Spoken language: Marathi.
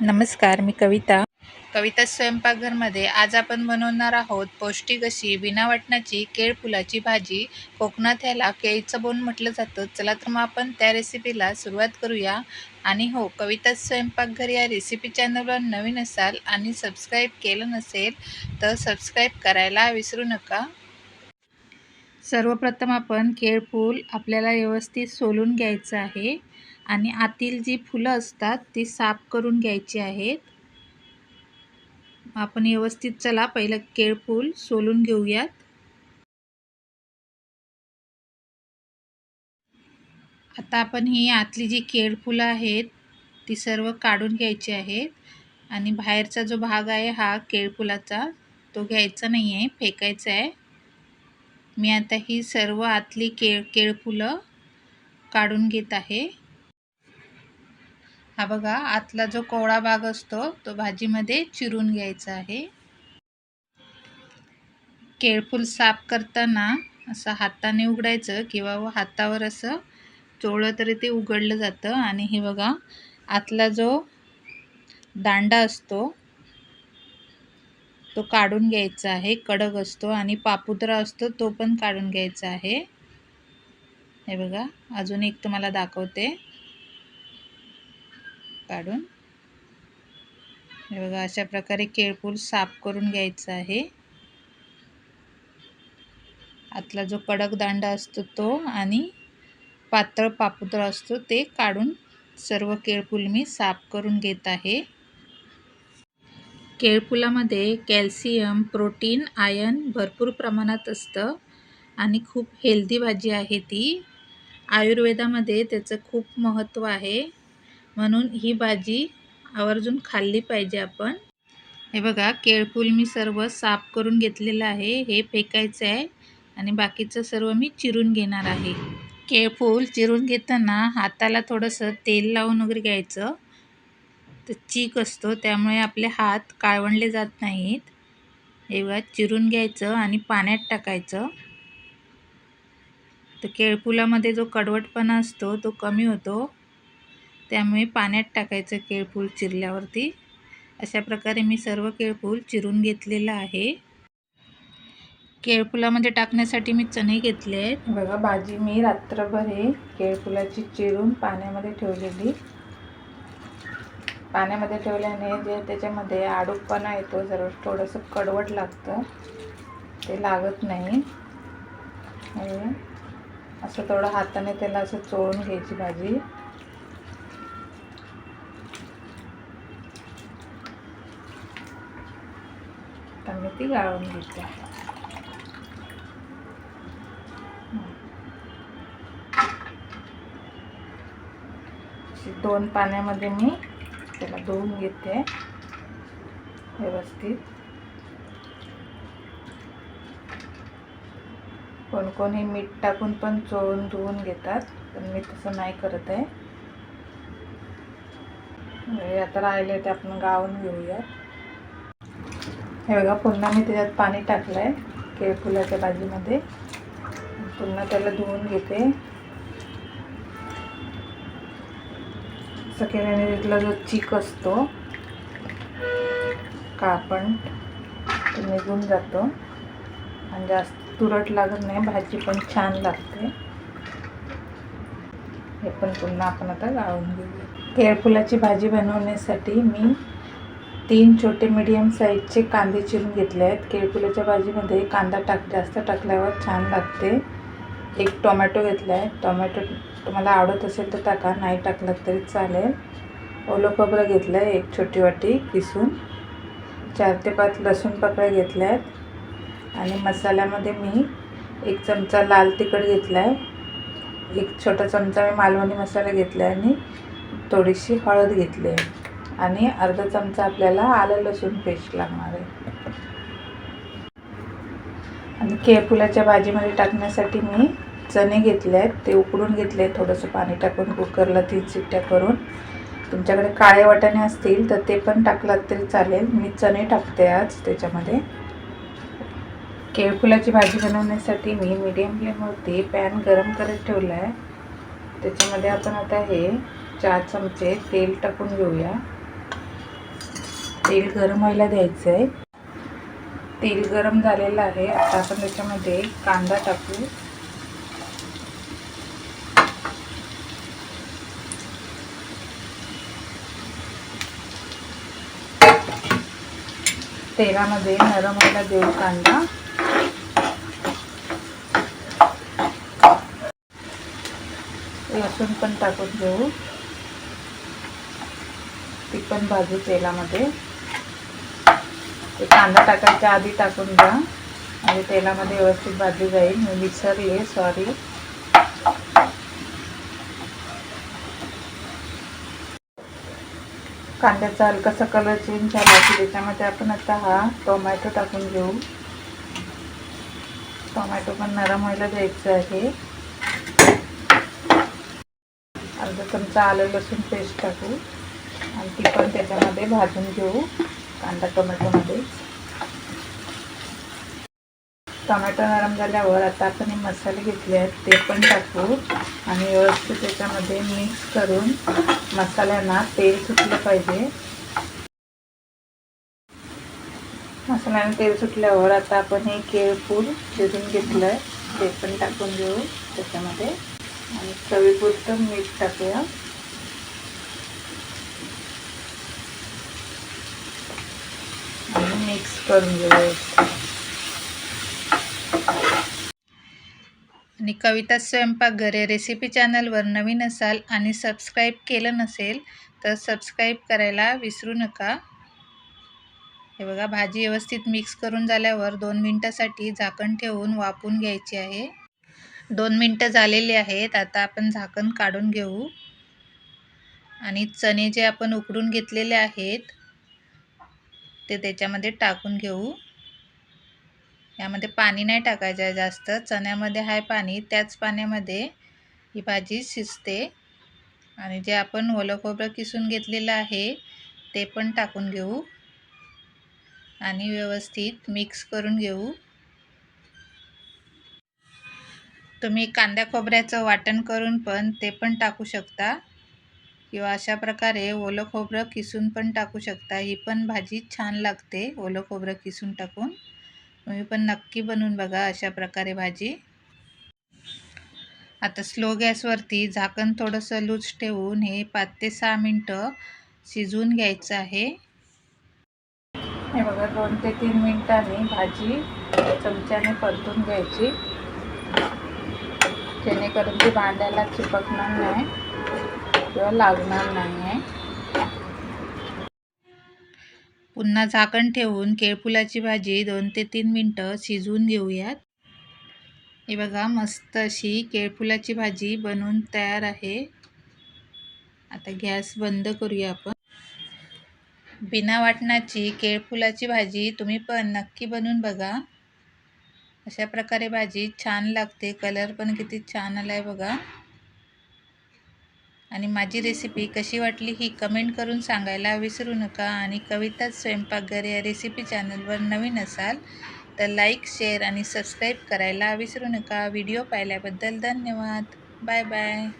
नमस्कार मी कविता. कविता स्वयंपाकघरमध्ये आज आपण बनवणार आहोत पौष्टिक अशी बिना वाटणाची केळफुलाची भाजी. कोकणात ह्याला केळीचं बोन म्हटलं जातं. चला तर मग आपण त्या रेसिपीला सुरुवात करूया. आणि हो कविता स्वयंपाकघर या रेसिपी चॅनलवर नवीन असाल आणि सबस्क्राईब केलं नसेल तर सबस्क्राईब करायला विसरू नका. सर्वप्रथम आपण केळफूल आपल्याला व्यवस्थित सोलून घ्यायचं आहे. आणि आतील जी फुलं असतात ती साफ करून घ्यायची आहेत. आपण व्यवस्थित चला पहिलं केळफूल सोलून घेऊयात. आता आपण ही आतली जी केळफुलं आहेत ती सर्व काढून घ्यायची आहेत. आणि बाहेरचा जो भाग आहे हा केळफुलाचा तो घ्यायचा नाही आहे फेकायचा आहे. मी आता ही सर्व आतली केळ केळफुलं काढून घेत आहे. हा बघा आतला जो कोवळा भाग असतो तो भाजीमध्ये चिरून घ्यायचा आहे. केळफूल साफ करताना असं हाताने उघडायचं किंवा हातावर असं चोळलं तरी ते उघडलं जातं. आणि हे बघा आतला जो दांडा असतो तो काढून घ्यायचा आहे. कडक असतो आणि पापुद्रा असतो तो पण काढून घ्यायचा आहे. हे बघा अजून एक तुम्हाला दाखवते. काढून. हे बघा अशा प्रकारे केळफूल साफ करून घ्यायचं आहे. आतला जो कडक दांडा असतो तो आणि पातळ पापुद्र असतो ते काढून सर्व केळफूल मी साफ करून घेत आहे. केळफुलामध्ये कॅल्शियम प्रोटीन आयन भरपूर प्रमाणात असतं आणि खूप हेल्दी भाजी आहे ती. आयुर्वेदामध्ये त्याचं खूप महत्त्व आहे. म्हणून ही भाजी आवर्जून खाल्ली पाहिजे आपण. हे बघा केळफूल मी सर्व साफ करून घेतलेलं आहे हे फेकायचं आहे आणि बाकीचं सर्व मी चिरून घेणार आहे. केळफूल चिरून घेताना हाताला थोडंसं तेल लावून वगैरे घ्यायचं. तर चीक असतो त्यामुळे आपले हात काळवणले जात नाहीत. हे बघा चिरून घ्यायचं आणि पाण्यात टाकायचं. तर केळफुलामध्ये जो कडवटपणा असतो तो कमी होतो. त्यामुळे पाण्यात टाकायचं केळफूल चिरल्यावरती. अशा प्रकारे मी सर्व केळफूल चिरून घेतलेलं आहे. केळफुलामध्ये म्हणजे टाकण्यासाठी मी चणे घेतले आहेत. बघा भाजी मी रात्रभर हे केळफुलाची चिरून पाण्यामध्ये ठेवलेली. पाण्यामध्ये ठेवल्याने जे त्याच्यामध्ये आडूपणा येतो जर थोडंसं कडवट लागतं. ते लागत नाही. असं थोडं हाताने त्याला असं चोळून घ्यायची भाजी. आता मी ती गाळून घेते. दोन पाण्यामध्ये मी त्याला धुवून घेते व्यवस्थित. कोण कोणी मीठ टाकून पण चोळून धुवून घेतात पण मी तसं नाही करत आहे. आता राहिले ते आपण गाळून घेऊयात. हे बघा पुन्हा मी त्याच्यात पाणी टाकलं आहे केळफुलाच्या भाजीमध्ये पुन्हा त्याला धुवून घेते. असं तिथला जो चीक असतो काळपण तो निघून जातो. आणि जास्त तुरट लागत नाही भाजी पण छान लागते. हे पण पुन्हा आपण आता गाळून घेऊया. केळफुलाची भाजी बनवण्यासाठी मी तीन छोटे मीडियम साईजचे कांदे चिरून घेतले आहेत. केळफुलाच्या भाजीमध्ये कांदा टाक जास्त टाकल्यावर छान लागते. एक टोमॅटो घेतला आहे टोमॅटो तुम्हाला आवडत असेल तर टाका. नाही टाकलं तरी चालेल. ओलं खोबरं घेतलं आहे एक छोटी वाटी किसून. चार ते पाच लसूण पाकळ्या घेतल्या आहेत आणि मसाल्यामध्ये मी एक चमचा लाल तिखट घेतला आहे एक छोटा चमचा मी मालवणी मसाला घेतला आहे आणि थोडीशी हळद घेतली आहे. आणि अर्धा चमचा आपल्याला आलं लसूण पेस्ट लागणार आहे. आणि केळफुलाच्या भाजीमध्ये टाकण्यासाठी मी चणे घेतले आहेत. ते उकडून घेतले आहेत. थोडंसं पाणी टाकून कुकरला तीन शिट्ट्या करून. तुमच्याकडे काळे वाटाणे असतील तर ते पण टाकलात तरी चालेल. मी चणे टाकते आज त्याच्यामध्ये. केळफुलाची भाजी बनवण्यासाठी मी मीडियम फ्लेमवरती पॅन गरम करत ठेवला आहे त्याच्यामध्ये आपण आता हे चार चमचे तेल टाकून घेऊया. तेल गरम व्हायला द्यायचं आहे तेल गरम झालेलं आहे. आता आपण त्याच्यामध्ये कांदा टाकू. तेलामध्ये नरम व्हायला देऊ कांदा. लसूण पण टाकून देऊ. ती पण भाजू तेलामध्ये. ते कांदा टाकायच्या आधी टाकून द्या म्हणजे तेलामध्ये व्यवस्थित भाजली जाईल. मी विसरले सॉरी कांद्याचा हलकासा कलर चेंज झाला की त्याच्यामध्ये आपण आता हा टोमॅटो टाकून घेऊ. टोमॅटो पण नरम व्हायला द्यायचं आहे. अर्धा चमचा आलं लसूण पेस्ट टाकू. आणि ती पण त्याच्यामध्ये भाजून घेऊ. कांदा टोमॅटोमध्ये. टोमॅटो नरम झाल्यावर आता आपण हे मसाले घेतले आहेत ते पण टाकू. आणि व्यवस्थित त्याच्यामध्ये मिक्स करून मसाल्यांना तेल सुटलं पाहिजे. मसाल्याने तेल सुटल्यावर आता आपण हे केळपूर शिजून घेतलं आहे ते पण टाकून घेऊ त्याच्यामध्ये. आणि चवीपुरतं मीठ टाकूया आणि मिक्स करून घेऊया आणि कविता स्वयंपाकघर या रेसिपी चॅनलवर नवीन असाल आणि सबस्क्राईब केलं नसेल तर सबस्क्राईब करायला विसरू नका. हे बघा भाजी व्यवस्थित मिक्स करून झाल्यावर दोन मिनटासाठी झाकण ठेवून वापून घ्यायची आहे. दोन मिनटं झालेली आहेत आता आपण झाकण काढून घेऊ. आणि चणे जे आपण उकडून घेतलेले आहेत ते त्याच्यामध्ये टाकून घेऊ. यामध्ये पाणी नाही टाकायचं आहे जास्त. चण्यामध्ये आहे पाणी त्याच पाण्यामध्ये ही भाजी शिजते. आणि जे आपण ओलं खोबरं किसून घेतलेलं आहे ते पण टाकून घेऊ. आणि व्यवस्थित मिक्स करून घेऊ. तुम्ही कांद्या खोबऱ्याचं वाटण करून पण ते पण टाकू शकता. किंवा अशा प्रकारे ओलं खोबरं किसून पण टाकू शकता. ही पण भाजी छान लागते ओलं खोबरं किसून टाकून. तुम्ही पण नक्की बनवून बघा अशा प्रकारे भाजी. आता स्लो गॅसवरती झाकण थोडंसं लूज ठेवून हे पाच ते सहा मिनटं शिजवून घ्यायचं आहे. हे बघा दोन ते तीन मिनटांनी भाजी चमच्याने परतून घ्यायची. जेणेकरून ती भांड्याला चिपकणार नाही. लागणार नाही आहे पुन्हा झाकण ठेवून केळफुलाची भाजी दोन ते तीन मिनटं शिजवून घेऊयात. हे बघा मस्त अशी केळफुलाची भाजी बनवून तयार आहे. आता गॅस बंद करूया आपण. बिना वाटणाची केळफुलाची भाजी तुम्ही पण नक्की बनवून बघा. अशा प्रकारे भाजी छान लागते. कलर पण किती छान आला आहे बघा. आणि माझी रेसिपी कशी वाटली ही कमेंट करून सांगायला विसरू नका. आणि कविताच स्वयंपाकघर या रेसिपी चॅनलवर नवीन असाल तर लाईक शेअर आणि सबस्क्राईब करायला विसरू नका. व्हिडिओ पाहिल्याबद्दल धन्यवाद. Bye bye